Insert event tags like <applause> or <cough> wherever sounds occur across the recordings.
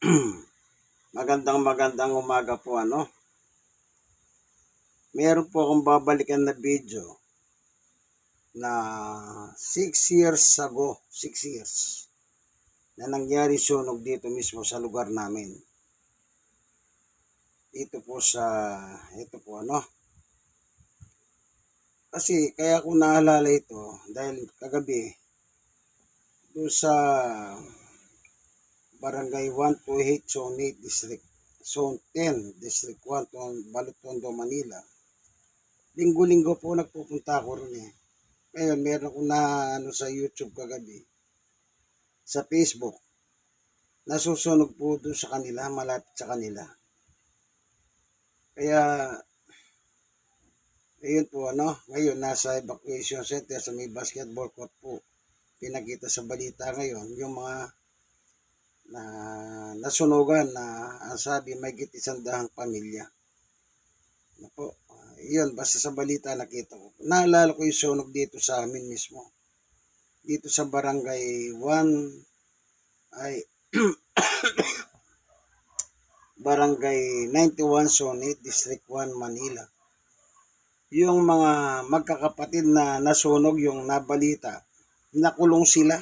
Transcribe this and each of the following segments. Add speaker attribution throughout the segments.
Speaker 1: <clears throat> magandang magandang umaga po ano. Meron po akong babalikan na video na 6 years ago, 6 years na nangyari sunog dito mismo sa lugar namin. Ito po sa, ito po ano. Kasi kaya ko naalala ito dahil kagabi doon sa Barangay 128, Zone 8, District Zone 10, District 1, Ton- Balotondo, Manila. Linggo-linggo po nagpupunta ako rin eh. Ngayon, meron ako na ano sa YouTube kagabi, sa Facebook. Nasusunog po doon sa kanila, malapit sa kanila. Kaya, ayun po ano, ngayon nasa evacuation center sa may basketball court po. Pinakita sa balita ngayon, yung mga na nasunugan na ang sabi may git isang dahang pamilya. Ano po, ah, yun, basta sa balita nakita ko. Naalala ko yung sunog dito sa amin mismo. Dito sa barangay 1 ay <coughs> barangay 91 Zone 8, District 1, Manila. Yung mga magkakapatid na nasunog yung nabalita, nakulong sila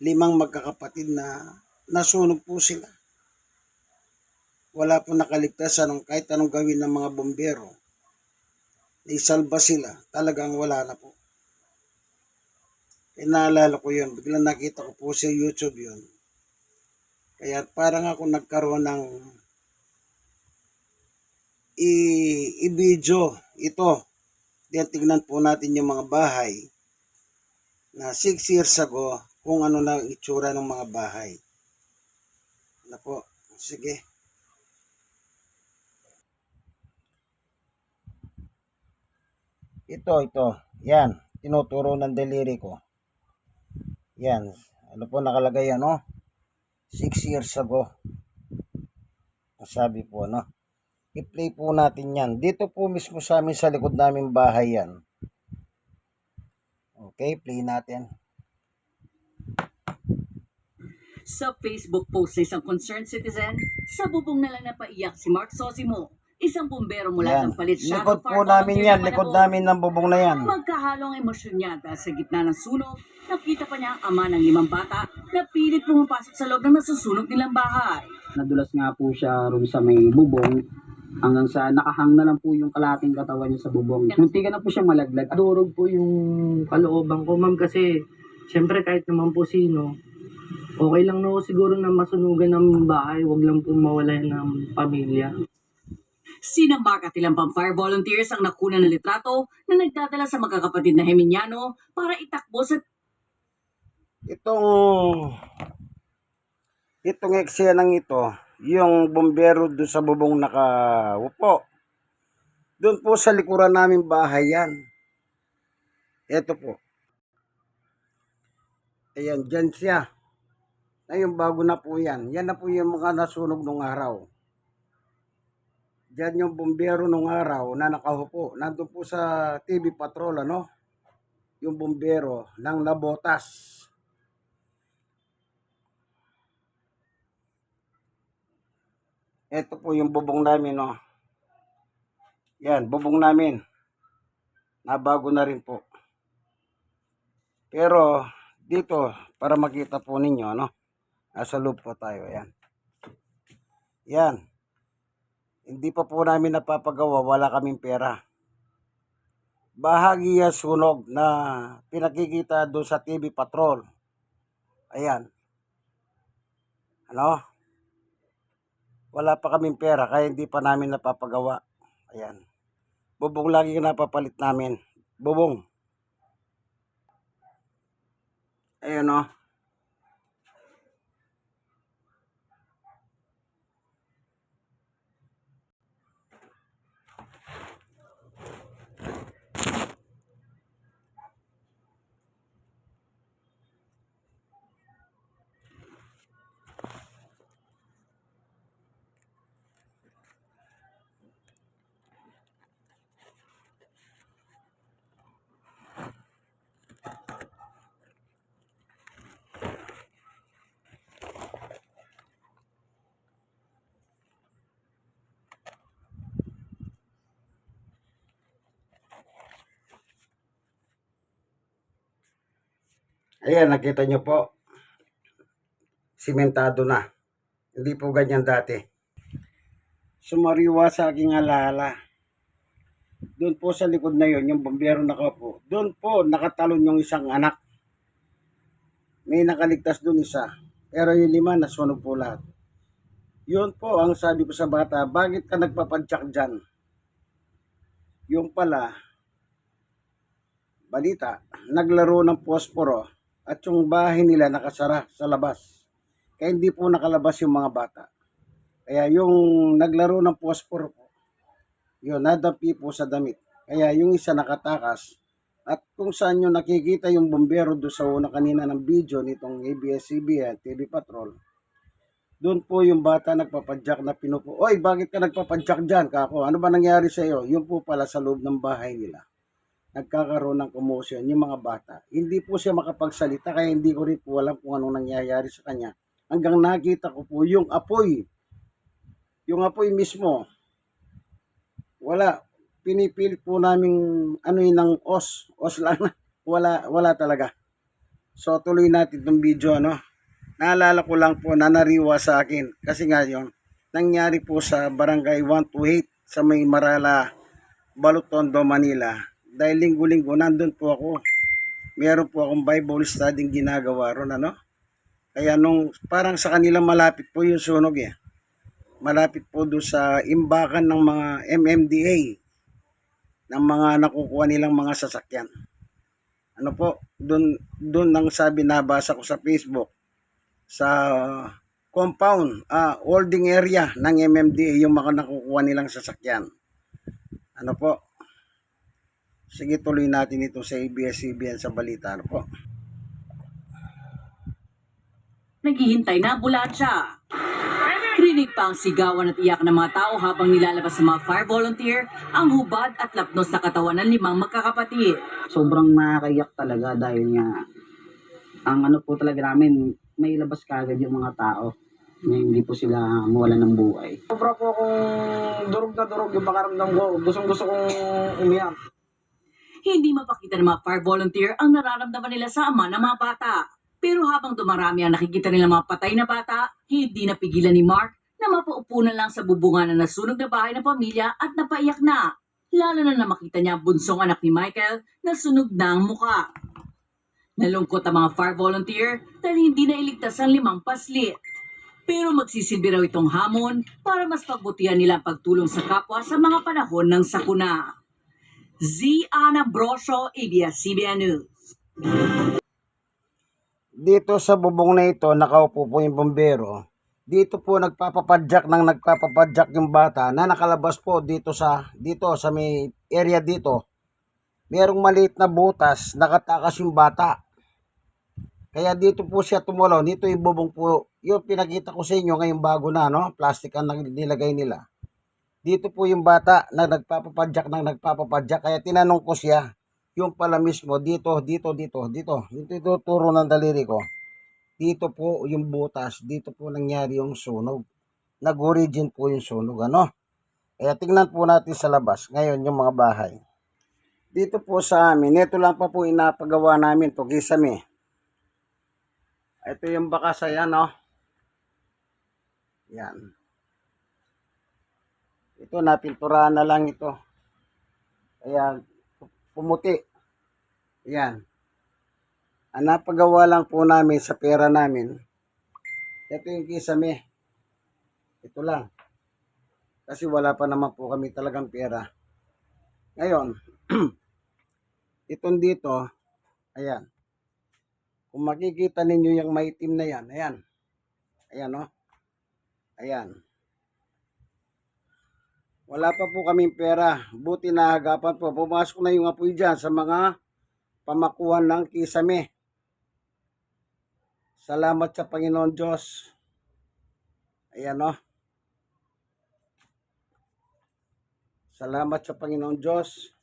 Speaker 1: limang magkakapatid na nasunog po sila. Wala po nakaligtas anong, kahit anong gawin ng mga bombero. Isalba sila. Talagang wala na po. Kaya naalala ko yun. Biglang nakita ko po sa YouTube yun. Kaya parang ako nagkaroon ng i-video ito. Diyan tignan po natin yung mga bahay na 6 years ago kung ano na itsura ng mga bahay. Ano po, sige. Ito, ito. Yan. Tinuturo ng deliri ko. Yan. Ano po nakalagay yan, no? 6 years ago. Sabi po, no? I-play po natin yan. Dito po mismo sa amin sa likod namin bahay yan. Okay, play natin.
Speaker 2: Sa Facebook post sa isang concerned citizen, sa bubong na lang napaiyak si Mark Sosimo, isang bumbero mula
Speaker 1: Yan.
Speaker 2: ng palit siya.
Speaker 1: Likod po namin yan. Likod namin ng bubong na yan.
Speaker 2: Magkahalo ang emosyon niya dahil sa gitna ng sunog, nakita pa niya ang ama ng limang bata na pilit pumapasok sa loob ng nasusunog nilang bahay.
Speaker 3: nadulas nga po siya ron sa may bubong hanggang sa nakahang na lang po yung kalating katawan niya sa bubong. Munti ka na po siya malaglag.
Speaker 4: durog po yung kalooban ko, ma'am, kasi syempre kahit naman po sino, okay lang no siguro na masunugan ng bahay, wag lang po mawala ng pamilya.
Speaker 2: Sina Mark at ilang pang fire volunteers ang nakuna ng litrato na nagdadala sa magkakapatid na Heminiano para itakbo sa
Speaker 1: Itong itong eksenang ito, yung bombero doon sa bubong nakaupo. Doon po sa likuran namin bahay yan. Ito po. Ayan, dyan siya. Ngayon, bago na po yan. Yan na po yung mga nasunog nung araw. Diyan yung bombero nung araw na nakahupo. Nandun po sa TV Patrol, ano? Yung bombero ng nabotas. Ito po yung bubong namin, no. Yan, bubong namin. Nabago na rin po. Pero, dito, para makita po ninyo, no. Nasa loob po tayo, yan. Yan. Hindi pa po namin napapagawa, wala kaming pera. Bahagi yan sunog na pinakikita doon sa TV Patrol. Ayan. Ano? wala pa kaming pera kaya hindi pa namin napapagawa. Ayan. Bubong lagi yung napapalit namin. Bubong. Ayan o. Ayan, nakita nyo po. Simentado na. Hindi po ganyan dati. Sumariwa sa aking alala. Doon po sa likod na yon yung bombero nakaupo. Doon po nakatalon yung isang anak. May nakaligtas doon isa. Pero yung lima nasunog po lahat. Yun po ang sabi ko sa bata, bakit ka nagpapadyak dyan? Yung pala, balita, naglaro ng posporo at yung bahay nila nakasara sa labas. Kaya hindi po nakalabas yung mga bata. Kaya yung naglaro ng posporo po, yun, nadampi po sa damit. Kaya yung isa nakatakas. At kung saan nyo nakikita yung bombero doon sa una kanina ng video nitong ABS-CBN, TV Patrol, doon po yung bata nagpapadyak na pinupo. Oy, bakit ka nagpapadyak dyan, kako? Ano ba nangyari sa iyo? Yun po pala sa loob ng bahay nila. Nagkakaroon ng commotion yung mga bata. Hindi po siya makapagsalita kaya hindi ko rin po alam kung anong nangyayari sa kanya. Hanggang nakita ko po yung apoy. Yung apoy mismo. Wala. Pinipilit po namin ano yun ng os. Os lang. Wala, wala talaga. So tuloy natin itong video ano naalala ko lang po na nariwa sa akin kasi nga yung nangyari po sa barangay 128 sa may Marala, Balutondo, Manila. Dahil linggo-linggo nandun po ako. Meron po akong Bible studying ginagawa ron ano. Kaya nung parang sa kanila malapit po yung sunog eh. Malapit po doon sa imbakan ng mga MMDA ng mga nakukuha nilang mga sasakyan. Ano po, doon doon ang sabi nabasa ko sa Facebook sa compound, ah, holding area ng MMDA yung mga nakukuha nilang sasakyan. Ano po? Sige, tuloy natin ito sa ABS-CBN sa balita. Ano po?
Speaker 2: Naghihintay na ambulansya. Rinig pa ang sigawan at iyak ng mga tao habang nilalabas sa mga fire volunteer ang hubad at lapnos na katawan ng limang magkakapatid.
Speaker 3: Sobrang nakakaiyak talaga dahil nga ang ano po talaga namin, may labas kagad yung mga tao na hindi po sila mawala ng buhay. Sobra po akong durog na durog yung pakaramdam ko. Gustong gusto kong umiyak.
Speaker 2: Hindi mapakita ng mga fire volunteer ang nararamdaman nila sa ama ng mga bata. Pero habang dumarami ang nakikita nila mga patay na bata, hindi napigilan ni Mark na mapaupo na lang sa bubungan na nasunog na bahay ng pamilya at napaiyak na. Lalo na na makita niya ang bunsong anak ni Michael na sunog na ang muka. Nalungkot ang mga fire volunteer dahil hindi na iligtas ang limang paslit. Pero magsisilbi raw itong hamon para mas pagbutihan nila ang pagtulong sa kapwa sa mga panahon ng sakuna. Z. Ana Brosio, ABS-CBN News.
Speaker 1: Dito sa bubong na ito, nakaupo po yung bombero. Dito po nagpapapadyak ng nagpapapadyak yung bata na nakalabas po dito sa dito sa may area dito. Merong maliit na butas, nakatakas yung bata. Kaya dito po siya tumulon. Dito yung bubong po. Yung pinakita ko sa inyo ngayong bago na, no? Plastic ang nilagay nila. Dito po yung bata na nagpapapadyak ng nagpapapadyak. Kaya tinanong ko siya, yung pala mismo, dito, dito, dito, dito. Yung tuturo ng daliri ko. Dito po yung butas. Dito po nangyari yung sunog. Nag-origin po yung sunog, ano? Kaya tingnan po natin sa labas. Ngayon yung mga bahay. Dito po sa amin, ito lang pa po inapagawa namin to kisame. Ito yung bakas ayan, no? Yan. Ito, napinturahan na lang ito. Kaya, pumuti. Yan. Ang napagawa lang po namin sa pera namin, ito yung kisame. Ito lang. Kasi wala pa naman po kami talagang pera. Ngayon, <clears throat> itong dito, ayan. Kung makikita ninyo yung maitim na yan, ayan. Ayan, no? Ayan. Wala pa po kaming pera. Buti na agapan po. Pumasok na yung apoy dyan sa mga pamakuhan ng kisame. Salamat sa Panginoon Diyos. Ayan, no? Salamat sa Panginoon Diyos.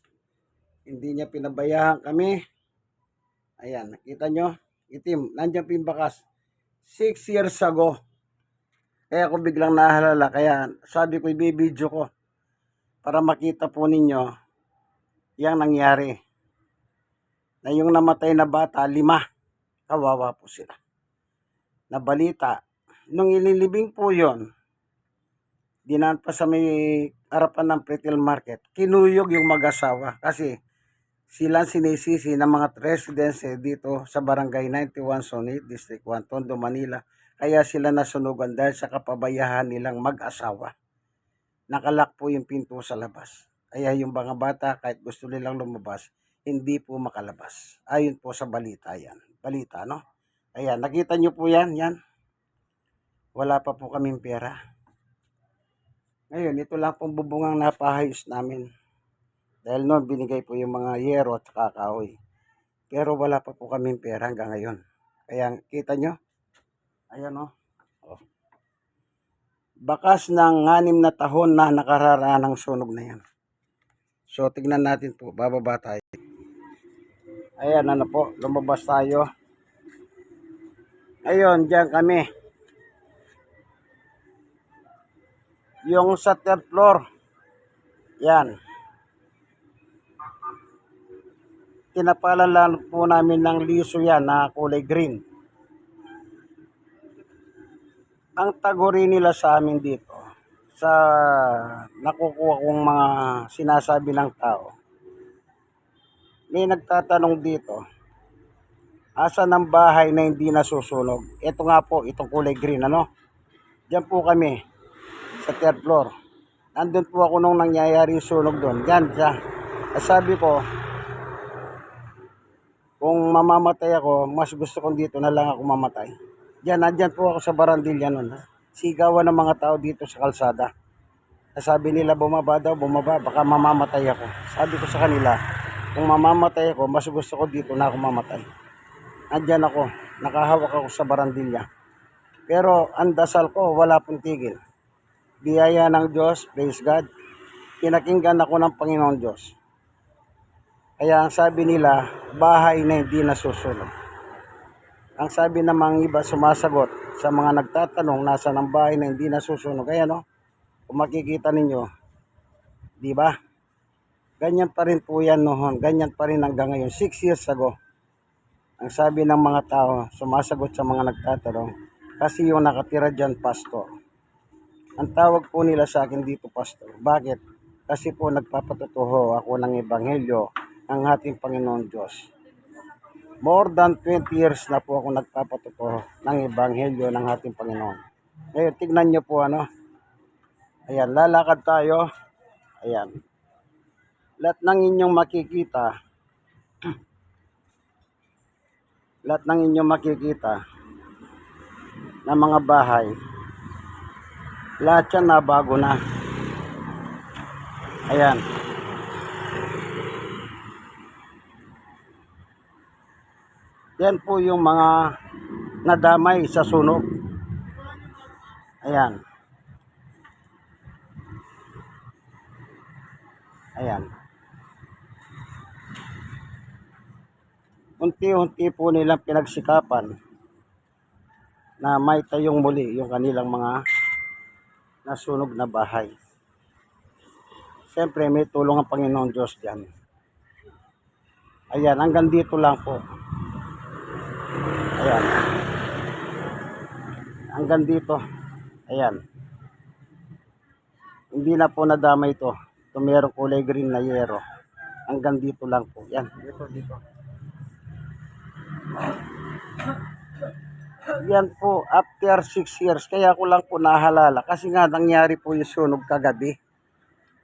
Speaker 1: Hindi niya pinabayaan kami. Ayan, nakita nyo? Itim, nandiyan po yung bakas. Six years ago. Kaya ako biglang nahalala. Kaya sabi ko, ibibidyo ko. Para makita po ninyo yung nangyari. Na yung namatay na bata, lima. kawawa po sila. Na balita, nung ililibing po yon dinaan pa sa may harapan ng retail market, kinuyog yung mag-asawa kasi sila sinisisi ng mga residents eh, dito sa Barangay 91 Sonit, District 1, Tondo, Manila. Kaya sila nasunugan dahil sa kapabayahan nilang mag-asawa. Nakalak po yung pinto sa labas. Kaya yung mga bata, kahit gusto nilang lumabas, hindi po makalabas. Ayon po sa balita yan. Balita, no? Ayan, nakita nyo po yan, yan. Wala pa po kaming pera. Ngayon, ito lang pong bubungang napahayos namin. Dahil noon, binigay po yung mga yero at saka kahoy. Pero wala pa po kaming pera hanggang ngayon. Kaya, kita nyo? Ayan o. Bakas ng anim na tahon na nakararaan ng sunog na yan. So, tignan natin po. Bababa tayo. Ayan, ano po. Lumabas tayo. Ayun, dyan kami. Yung sa third floor. Yan. Tinapalan lang po namin ng liso yan na kulay green. Ang taguri nila sa amin dito, sa nakukuha kong mga sinasabi ng tao, may nagtatanong dito, asa ng bahay na hindi nasusunog? Ito nga po, itong kulay green, ano? Diyan po kami, sa third floor. Andun po ako nung nangyayari yung sunog doon. Yan siya. Sabi ko, kung mamamatay ako, mas gusto kong dito na lang ako mamatay. Diyan, nandyan po ako sa barandilya nun. Sigawan ng mga tao dito sa kalsada. Sabi nila, bumaba daw, bumaba, baka mamamatay ako. Sabi ko sa kanila, kung mamamatay ako, mas gusto ko dito na ako mamatay. Andyan ako, nakahawak ako sa barandilya. Pero ang dasal ko, wala pong tigil. Biyaya ng Diyos, praise God. Pinakinggan ako ng Panginoon Diyos. Kaya ang sabi nila, bahay na hindi nasusunog. Ang sabi ng mga iba sumasagot sa mga nagtatanong nasa ng bahay na hindi nasusunog. Kaya no, kung makikita ninyo, di ba? Ganyan pa rin po yan noon. Ganyan pa rin hanggang ngayon. Six years ago. Ang sabi ng mga tao, sumasagot sa mga nagtatanong, kasi yung nakatira dyan, pastor. Ang tawag po nila sa akin dito, pastor. Bakit? Kasi po nagpapatutuho ako ng ebanghelyo ng ating Panginoon Diyos. More than 20 years na po ako nagpapatutuho ng ebanghelyo ng ating Panginoon. Ngayon, tignan nyo po ano. Ayan, lalakad tayo. Ayan. Lahat ng inyong makikita, <clears throat> lahat ng inyong makikita na mga bahay, lahat yan na bago na. Ayan. Yan po yung mga nadamay sa sunog. Ayan. Ayan. Unti-unti po nilang pinagsikapan na may tayong muli yung kanilang mga nasunog na bahay. Siyempre, may tulong ang Panginoon Diyos dyan. Ayan, hanggang dito lang po. Ayan. Hanggang dito. Ayan. Hindi na po nadama ito. Ito mayroong kulay green na yero. Hanggang dito lang po. Yan. Dito, dito. Yan po, after 6 years, kaya ko lang po nahalala. Kasi nga, nangyari po yung sunog kagabi.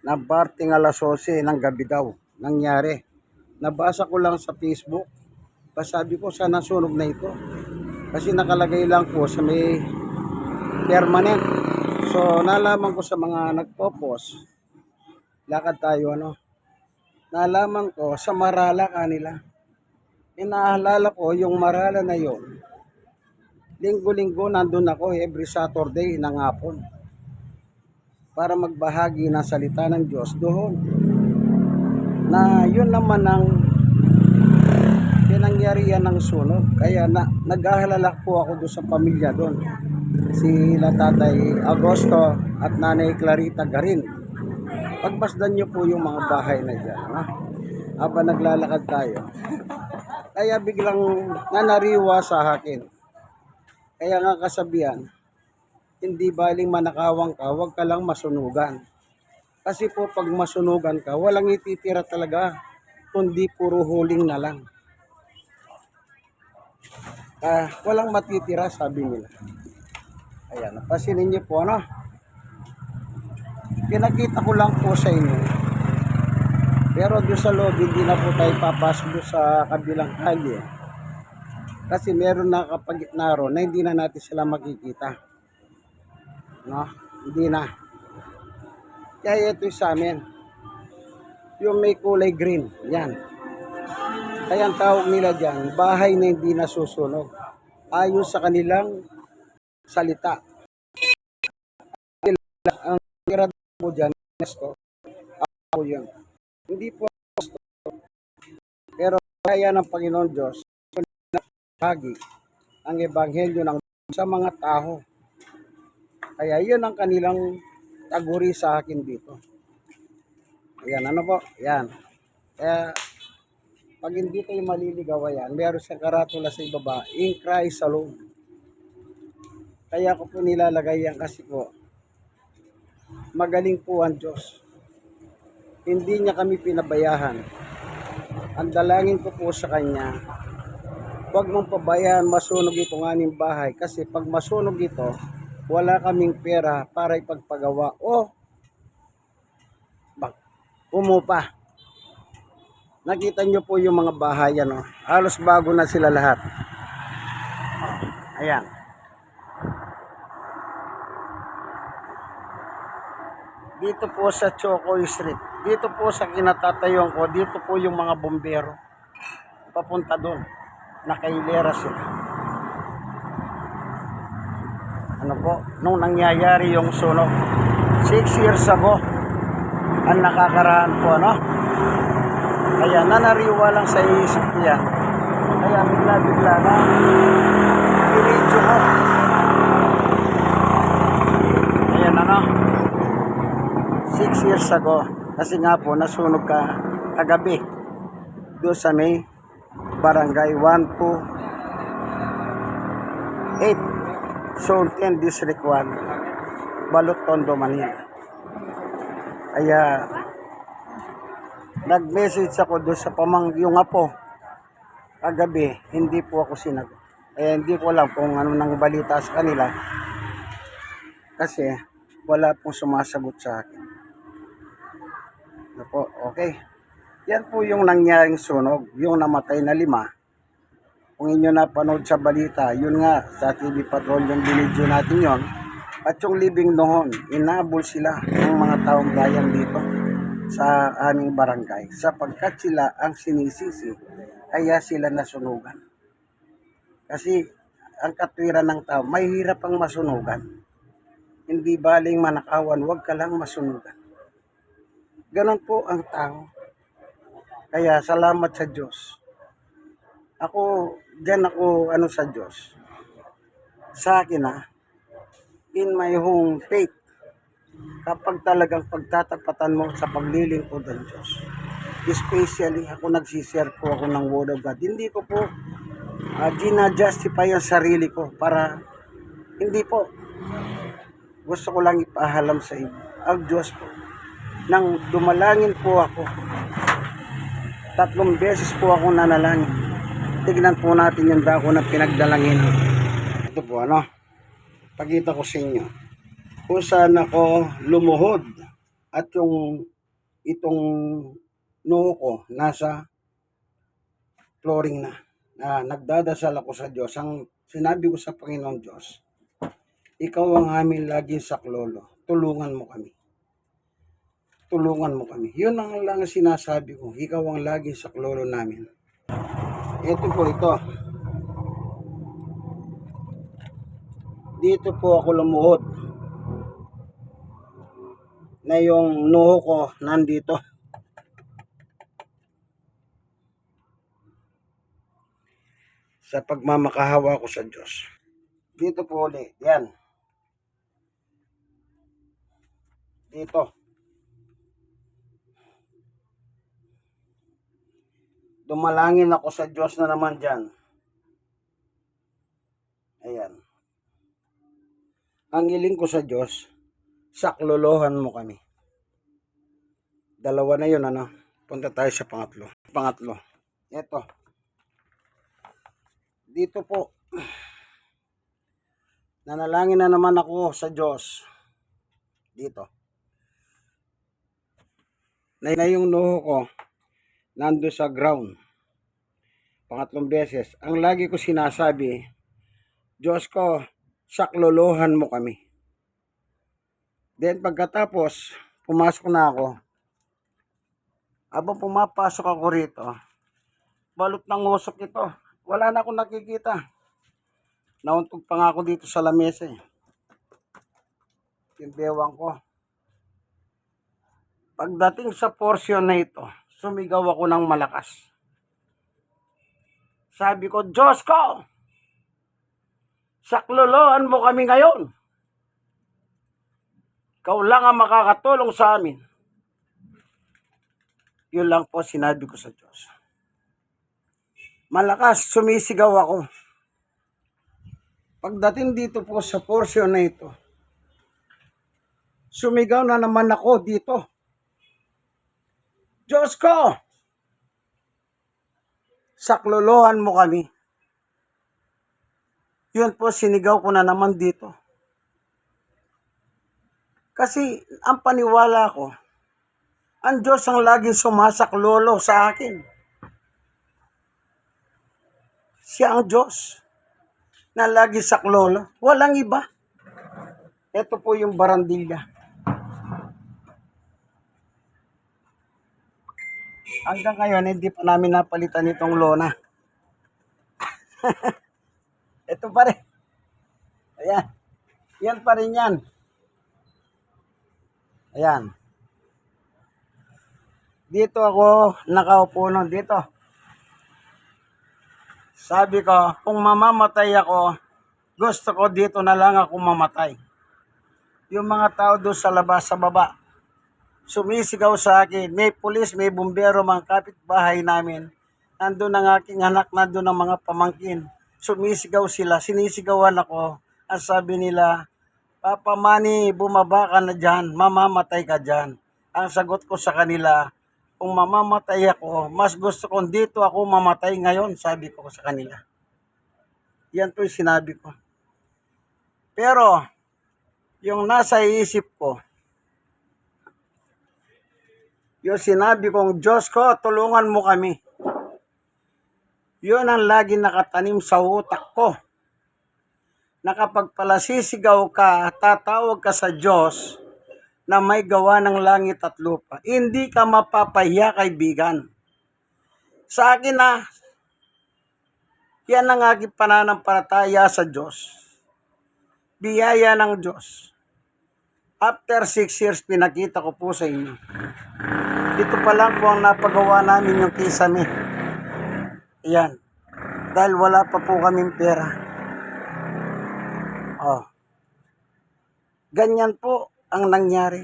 Speaker 1: Na parting alas 12 ng gabi daw. Nangyari. Nabasa ko lang sa Facebook. Pasabi ko, sana sunog na ito. Kasi nakalagay lang po sa may permanent. So, nalaman ko sa mga nagpo-post. Lakad tayo, ano. Nalaman ko sa Marala kanila. Inaalala ko yung Marala na yon. Linggo-linggo nandun ako every Saturday ng hapon para magbahagi ng salita ng Diyos doon. Na yun naman ang pinangyarihan ng sunog. Kaya na, nag-ahalala po ako doon sa pamilya doon. Sila Tatay Agosto at Nanay Clarita Garin. Pagmasdan niyo po yung mga bahay na dyan. Ha? Habang naglalakad tayo. Kaya biglang nanariwa sa akin. Kaya nga kasabihan, hindi baling manakawang ka, huwag ka lang masunugan. Kasi po pag masunugan ka, walang ititira talaga, kundi puro huling na lang. Ah, walang matitira, sabi nila. Ayan, napasinin niyo po, ano? Pinakita ko lang po sa inyo. Pero doon sa loob, hindi na po tayo papasok sa kabilang kalye. Kasi meron na kapagitna ron na hindi na natin sila makikita. No? Hindi na. Kaya ito sa amin. Yung may kulay green. Yan. Kaya ang tawag nila dyan, bahay na hindi nasusunog. Ayon sa kanilang salita. Ang tira po dyan, gusto, ako yun. Hindi po gusto. Pero kaya ng Panginoon Diyos, hagi ang ebanghelyo ng sa mga tao. Kaya yun ang kanilang taguri sa akin dito. Ayan, ano po? Ayan. Kaya, pag hindi kayo maliligaw, ayan, meron siyang karatula sa ibaba, in Christ alone. Kaya ko po nilalagay yan kasi po, magaling po ang Diyos. Hindi niya kami pinabayahan. Ang dalangin ko po sa Kanya, huwag mong pabayaan masunog itong aming bahay kasi pag masunog ito, wala kaming pera para ipagpagawa o bak umupa. Nakita nyo po yung mga bahay, ano, halos bago na sila lahat. Ayan. Dito po sa Chocoy Street. Dito po sa kinatatayong ko, dito po yung mga bombero. Papunta doon. Nakailera sila. Ano po? Nung nangyayari yung sunog. Six years ago. Ang nakakaraan po, ano? Kaya nanariwa lang sa isip yan. Kaya bigla-bigla na pinidyo ko. Ayan ano. Six years ago. Kasi nga po, nasunog ka kagabi. Doon sa may barangay 1 to 8. Zone 10 District 1. Balot Tondo, Manila. Kaya nag-message ako doon sa pamang yung apo kagabi, hindi po ako sinagot. Eh, hindi ko alam kung ano nang balita sa kanila. Kasi wala pong sumasagot sa akin. Ano po, okay. Yan po yung nangyaring sunog, yung namatay na lima. Kung inyo napanood sa balita, yun nga, sa TV Patrol yung binidyo natin yon. At yung libing noon, inabol sila ng mga taong bayan dito sa aming barangay sapagkat sila ang sinisisi kaya sila nasunugan. Kasi ang katwiran ng tao, may hirap ang masunugan. Hindi baling manakawan, huwag ka lang masunugan. Ganon po ang tao. Kaya salamat sa Diyos. Ako, dyan ako ano sa Diyos. Sa akin ah, in my home faith, kapag talagang pagtatapatan mo sa paglilingkod ng Diyos. Especially, ako nagsishare po ako ng Word of God. Hindi ko po uh, gina-justify ang sarili ko para hindi po. Gusto ko lang ipahalam sa inyo. Ang Diyos po. Nang dumalangin po ako, tatlong beses po ako nanalangin. Tignan po natin yung dako na pinagdalangin. Ito po ano, pagkita ko sa inyo kung saan ako lumuhod at yung itong noo ko nasa flooring na na nagdadasal ako sa Diyos. Ang sinabi ko sa Panginoong Diyos ikaw ang aming laging saklolo. Tulungan mo kami. Tulungan mo kami. Yun ang lang sinasabi ko. Ikaw ang laging saklolo namin. Ito po ito. Dito po ako lumuhod na yung noo ko nandito. Sa pagmamakahawa ko sa Diyos. Dito po ulit. Yan. Dito. Tumalangin ako sa Diyos na naman dyan. Ayan. Ang iling ko sa Diyos, saklolohan mo kami. Dalawa na yun, ano? Punta tayo sa pangatlo. Pangatlo. Ito. Dito po. Nanalangin na naman ako sa Diyos. Dito. Na, na yung noho ko, nando sa ground. Pangatlong beses. Ang lagi ko sinasabi, Diyos ko, saklolohan mo kami. Then pagkatapos, pumasok na ako. Habang pumapasok ako rito, balot ng usok ito. Wala na akong nakikita. Nauntog pa nga ako dito sa lamesa eh. Yung bewang ko. Pagdating sa portion na ito, sumigaw ako ng malakas. Sabi ko, Diyos ko, saklolohan mo kami ngayon. Ikaw lang ang makakatulong sa amin. Yun lang po sinabi ko sa Diyos. Malakas, sumisigaw ako. Pagdating dito po sa portion na ito, sumigaw na naman ako dito. Diyos ko, saklolohan mo kami. Yun po, sinigaw ko na naman dito. Kasi ang paniwala ko, ang Diyos ang laging sumasaklolo sa akin. Siya ang Diyos na lagi saklolo. Walang iba. Ito po yung barandilya. Hanggang ngayon, hindi pa namin napalitan itong lona. <laughs> Ito pa rin. Ayan. Yan pa rin yan. Ayan. Dito ako nakaupo nun. Dito. Sabi ko, kung mamamatay ako, gusto ko dito na lang ako mamatay. Yung mga tao doon sa labas, sa baba, sumisigaw sa akin, may pulis, may bumbero, mga kapitbahay namin. Nandun ang aking anak, nandun ang mga pamangkin. Sumisigaw sila, sinisigawan ako. Ang sabi nila, Papa Manny, bumaba ka na dyan, mamamatay ka dyan. Ang sagot ko sa kanila, kung mamamatay ako, mas gusto kong dito ako mamatay ngayon, sabi ko sa kanila. Yan po yung sinabi ko. Pero, yung nasa isip ko, yung sinabi kong, Diyos ko, tulungan mo kami. Yun ang lagi nakatanim sa utak ko. Na kapag palasisigaw ka, tatawag ka sa Diyos na may gawa ng langit at lupa. Hindi ka mapapahiya, kaibigan. Sa akin na, yan ang aking pananampalataya sa Diyos. Biyaya ng Diyos. After six years, pinakita ko po sa inyo. Ito pa lang po ang napagawa namin yung kisame. Yan. Dahil wala pa po kaming pera. Oh. Ganyan po ang nangyari.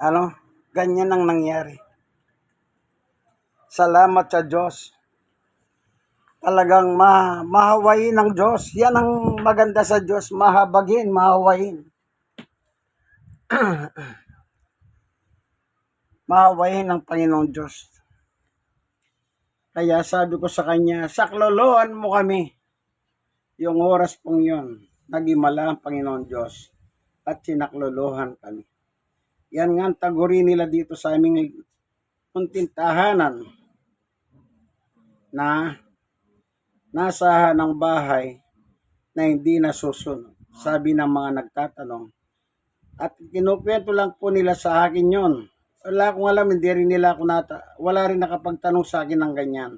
Speaker 1: Ano? Ganyan ang nangyari. Salamat sa Diyos. Talagang ma mahawain ng Diyos. Yan ang maganda sa Diyos. Mahabagin, mahawain. <clears throat> mahawain ng Panginoong Diyos. Kaya sabi ko sa kanya, sakloloan mo kami. Yung oras pong yun, nagimala ang Panginoon Diyos at sinaklolohan kami. Yan nga ang taguri nila dito sa aming munting tahanan na nasa ng bahay na hindi nasusunod. Sabi ng mga nagtatanong. At kinukwento lang po nila sa akin yon. Wala akong alam, hindi rin nila ako nata, wala rin nakapagtanong sa akin ng ganyan.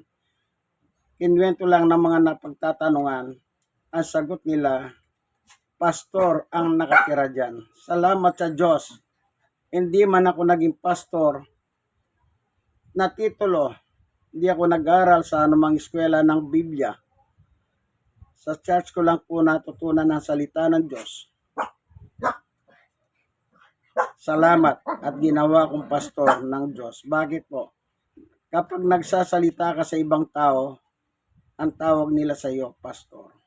Speaker 1: Kinuwento lang ng mga napagtatanungan, ang sagot nila, pastor ang nakatira dyan. Salamat sa Diyos. Hindi man ako naging pastor na titulo. Hindi ako nag-aral sa anumang eskwela ng Biblia. Sa church ko lang po natutunan ang salita ng Diyos. Salamat at ginawa kong pastor ng Diyos. Bakit po? Kapag nagsasalita ka sa ibang tao, ang tawag nila sa iyo, pastor.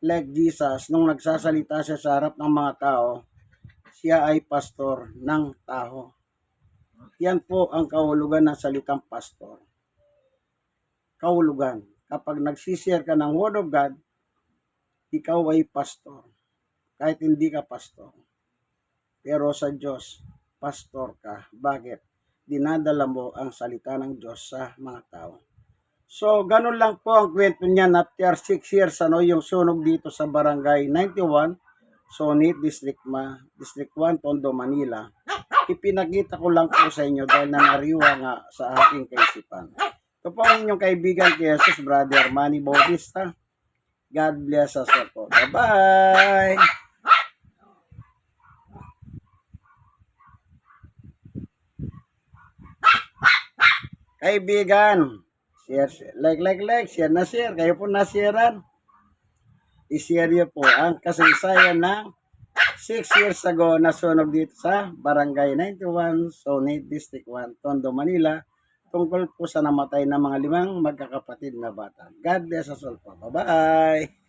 Speaker 1: Like Jesus, nung nagsasalita siya sa harap ng mga tao, siya ay pastor ng tao. Yan po ang kahulugan ng salitang pastor. Kahulugan. Kapag nagsishare ka ng Word of God, ikaw ay pastor. Kahit hindi ka pastor. Pero sa Diyos, pastor ka. Bakit? Dinadala mo ang salita ng Diyos sa mga tao. So, ganun lang po ang kwento niyan. After 6 years, ano, yung sunog dito sa Barangay 91, Sonit, District, Ma, District 1, Tondo, Manila. Ipinakita ko lang po sa inyo dahil nanariwa nga sa aking kaisipan. Ito po ang inyong kaibigan kay Jesus, Brother Manny Bautista. God bless us all po. Bye-bye! Kaibigan, share, like, like, like, share na share. Kayo po na-sharean. I-share niyo po ang kasaysayan ng 6 years ago na sunog dito sa Barangay 91, Sonit District 1, Tondo, Manila tungkol po sa namatay ng mga limang magkakapatid na bata. God bless us all po. Bye-bye!